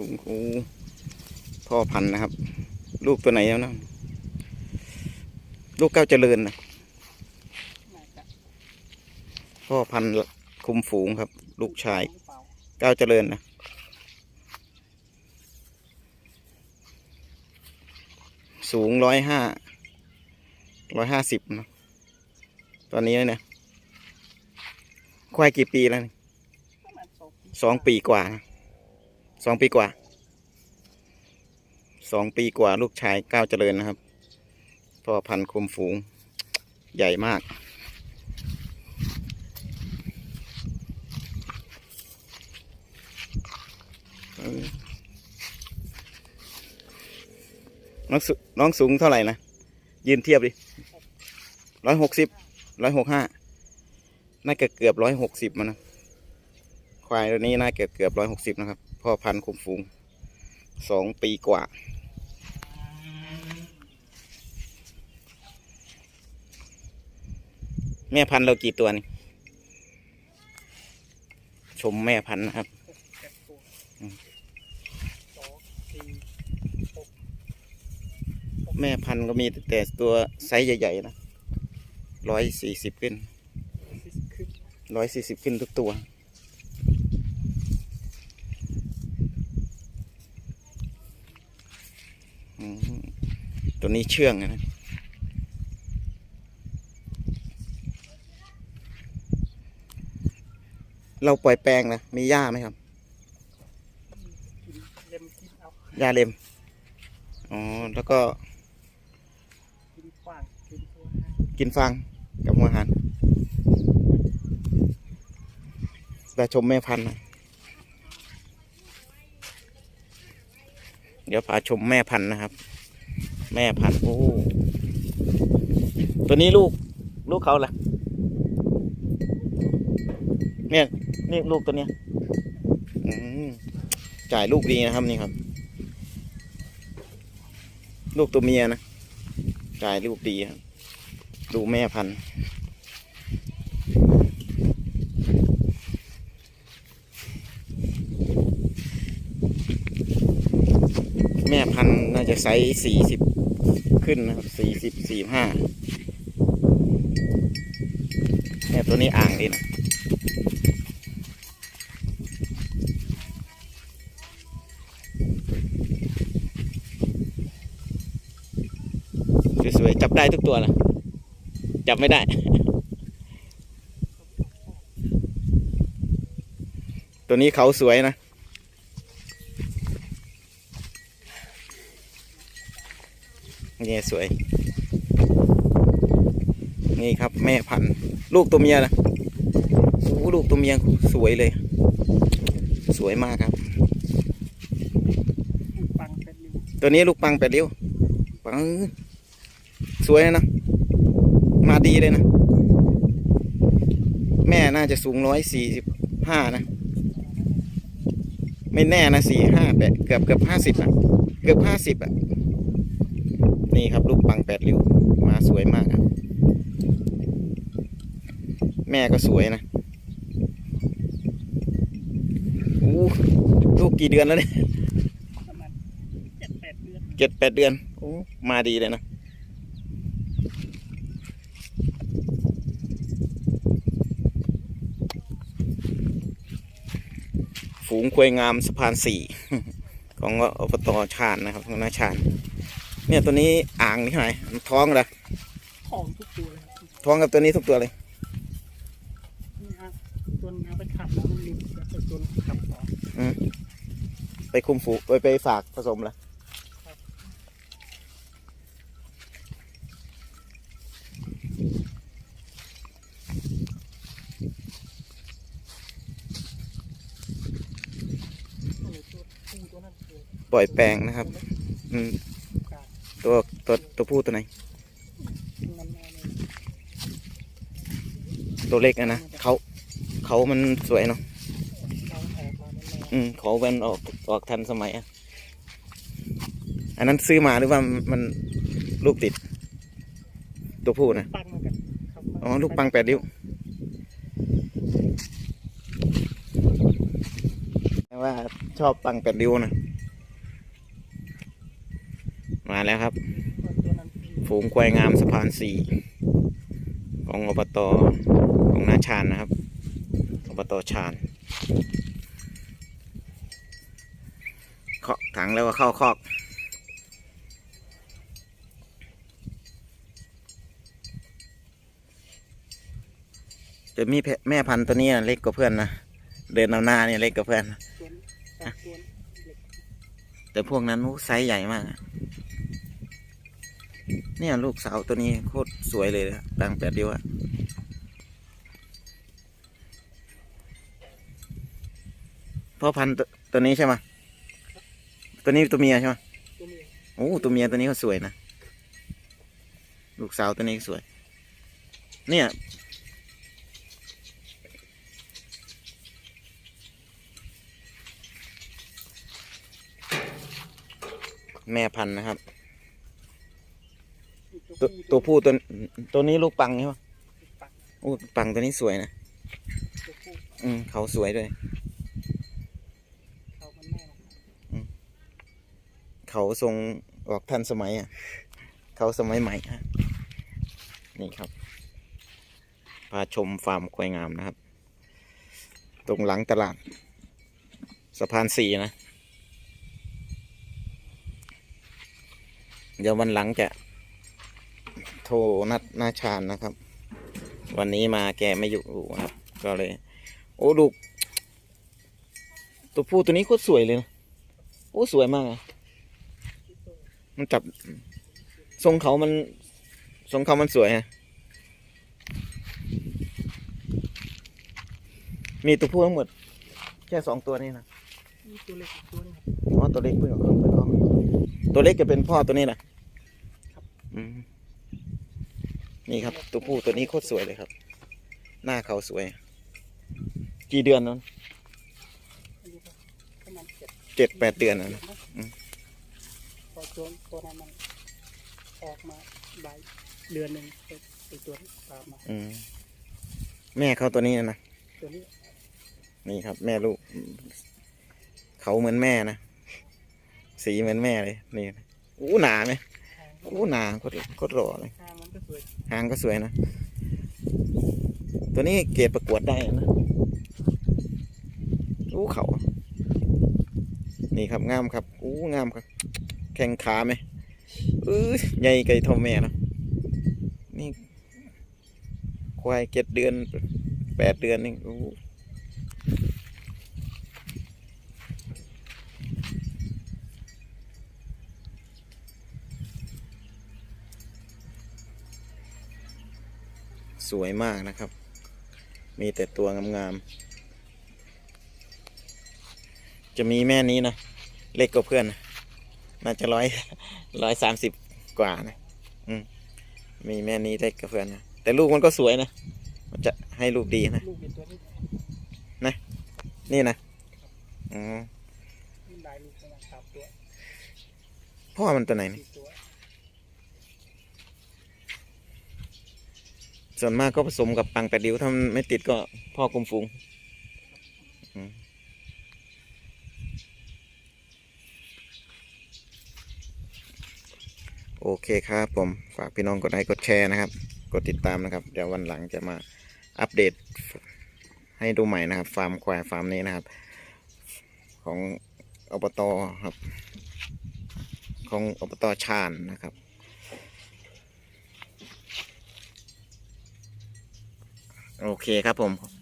สูงโอ้พ่อพันธุ์นะครับ ลูกตัวไหนแล้วนะ ลูกเก้าวเจริญนะพ่อพันธุ์คุมฝูงครับ ลูกชายเก้าวเจริญนะสูงร้อยห้าร้อยห้าสิบนะตอนนี้เนี่ยควายกี่ปีแล้วสองปีกว่านะ สองปีกว่า สองปีกว่าลูกชายก้าวเจริญนะครับ พ่อพันธุ์คมฝูงใหญ่มาก น้องสุน้องสูงเท่าไหร่นะ ยืนเทียบดิร้อยหกสิบร้อยหกห้าน่าเกือบเกือบร้อยหกสิบมันนะควายตัวนี้น่าเกือบเกือบร้อยหกสิบนะครับ พ่อพันธุ์คุมฝูงสองปีกว่า แม่พันธุ์เรากี่ตัวนี่ชมแม่พันธุ์นะครับแม่พันธุ์ก็มีแต่ตัวไซส์ใหญ่ๆนะร้อยสี่สิบขึ้นร้อยสี่สิบขึ้นทุกตัว อืม ตัวนี้เชื่องนะเราปล่อยแปลงนะมีหญ้าไหมครับหญ้าเล็มอ๋อแล้วก็ กินขว้างกินตัวกินฟางกับหัวอหารแต่ชมแม่พันธุ์นะเดี๋ยวพาชมแม่พันธุ์นะครับ แม่พันธุ์โอ้ตัวนี้ลูก ลูกเขาแหละเนี่ยนี่ลูกตัวเนี้ยจ่ายลูกดีนะครับนี่ครับ ลูกตัวเมียนะจ่ายลูกดีครับดูแม่พันธุ์แม่พันธุ์น่าจะไซส์สี่สิบ ขึ้นนะครับสี่สิบสี่ห้าแม่ตัวนี้อ่างดีนะสวยๆจับได้ทุกตัวนะจับไม่ได้ตัวนี้เขาสวยนะ นี่สวย นี่ครับแม่พันธุ์ลูกตัวเมียนะโอ้ลูกตัวเมียสวยเลย สวยมากครับ ตัวนี้ลูกปังแปดเลี้ยวปังสวยนะ มาดีเลยนะ แม่น่าจะสูงร้อยสี่สิบห้านะไม่แน่นะสี่ห้าแปดเกือบเกือบห้าสิบอะ เกือบห้าสิบอะ นี่ครับลูกปังแปดริ้วมาสวยมากครับแม่ก็สวยนะอู้ลูกกี่เดือนแล้วเนี่ยเจ็ดแปดเดือนเจ็ดแปดเดือนโอ้มาดีเลยนะฝูงควยงามสะพานสี่ของอบตชาญนะครับของนาชาญ เนี่ยตัวนี้อ่างนี่เท่าไหร่มันท้องเหรอทองทุกตัวเลยครับท้องกับตัวนี้ทุกตัวเลยนี่ฮะตัวนี้เอาไปขับแล้วมันลิ้วแล้วตัวตัวนี้ขับต่อไปคุมฝูไปไปฝากผสมเหรอตัวนี้ตัวผู้ตัวนั้นตัวปล่อยแปลงนะครับ อืมกลาง ตัวตัวผู้ตัวไหน ตัวเล็กอะนะเขาเขามันสวยเนาะอืมขาแวนออกออกทันสมัยอะอันนั้นซื้อมาหรือว่ามันลูกติด ตัวผู้นะอ๋อลูกปังแปดริ้วว่าชอบปังแปดริ้วนะ มาแล้วครับ ฝูงควายงามสะพานสี่ของอบตของนาชานนะครับอบตชานเคาะถังแล้วก็เข้าคอกจะมีแพะแม่พันธุ์ตัวนี้นะเล็กกว่าเพื่อนนะเดินเอาหน้าเนี่ยเล็กกว่าเพื่อนนะตัวนี้สองตัวเล็กแต่พวกนั้นโอ้ไซส์ใหญ่มากอะ เนี่ยลูกสาวตัวนี้โคตรสวยเลยนะดังแปดเดียวอะพ่อพันธุ์ตัวนี้ใช่ไหมตัวนี้ตัวเมียใช่ไหมโอ้ตัวเมียตัวนี้ก็สวยนะ ลูกสาวตัวนี้สวย เนี่ย แม่พันธุ์นะครับ ตัวตัวผู้ตัวตัวนี้ลูกปังใช่ไหมปักโอ้ปังตัวนี้สวยนะตัวผู้อืมเขาสวยด้วยเขามันแม่มันเขาทรงออกทันสมัยอะ เขาสมัยใหม่ฮะนี่ครับ พาชมฟาร์มควายงามนะครับ ตรงหลังตลาด สะพานสี่นะ เดี๋ยววันหลังจะ โทรนัดหน้าชานนะครับ วันนี้มาแกไม่อยู่ครับ ก็เลย โอ้ดูตัวผู้ตัวนี้โคตรสวยเลยนะโอ้สวยมากอะมันจับทรงเขามันทรงเขามันสวยฮะมีตัวผู้ทั้งหมด แค่สองตัวนี่นะนี่ตัวเล็กอีกตัวหนึงครับอ๋อตัวเล็กเพิ่งออกเพิ่งออกตัวเล็กจะเป็นพ่อตัวนี้นะอืม นี่ครับ ตัวผู้ตัวนี้โคตรสวยเลยครับ หน้าเขาสวย กี่เดือนนั้นอันนี้ก็ประมาณเจ็ดเจ็ดแปดเดือนนะอืมพอตัวตัวนั้นมันออกมาใบเดือนหนึ่งไอ้ไอ้ตัวนี้ตามมาอืมแม่เขาตัวนี้นะตัวนี้นี่ครับ แม่ลูก เขาเหมือนแม่นะ สีเหมือนแม่เลย นี่อู้หนาไหม ทางอู้หนาโคตรโคตรหล่อเลยทางมันก็สวยหางก็สวยนะ ตัวนี้เกรดประกวดได้นะอู้เขานี่ครับงามครับอู้งามครับ แข้งขาไหมเออใหญ่ไก่เท่าแม่นะนี่ควายเจ็ดเดือนแปดเดือนนี่อู้ สวยมากนะครับ มีแต่ตัวงามๆ จะมีแม่นี้นะ เล็กกว่าเพื่อนนะน่าจะร้อยร้อยสามสิบกว่านะมมีแม่นี้เล็กกว่าเพื่อนนะแต่ลูกมันก็สวยนะ มันจะให้ลูกดีนะนตัวนี้นี่นะ อ๋อมันได้ลูกปราณสามตัวพ่อมันตัวไหนนี่ ส่วนมากก็ผสมกับปังแปดริ้วถ้าไม่ติดก็พ่อกลมฟูงโอเคครับผมฝากพี่น้องกดไลค์กดแชร์นะครับ กดติดตามนะครับ เดี๋ยววันหลังจะมาอัปเดตให้ดูใหม่นะครับ ฟาร์มควายฟาร์มนี้นะครับ ของอบตครับ ของอบตชาญนะครับ โอเคครับผม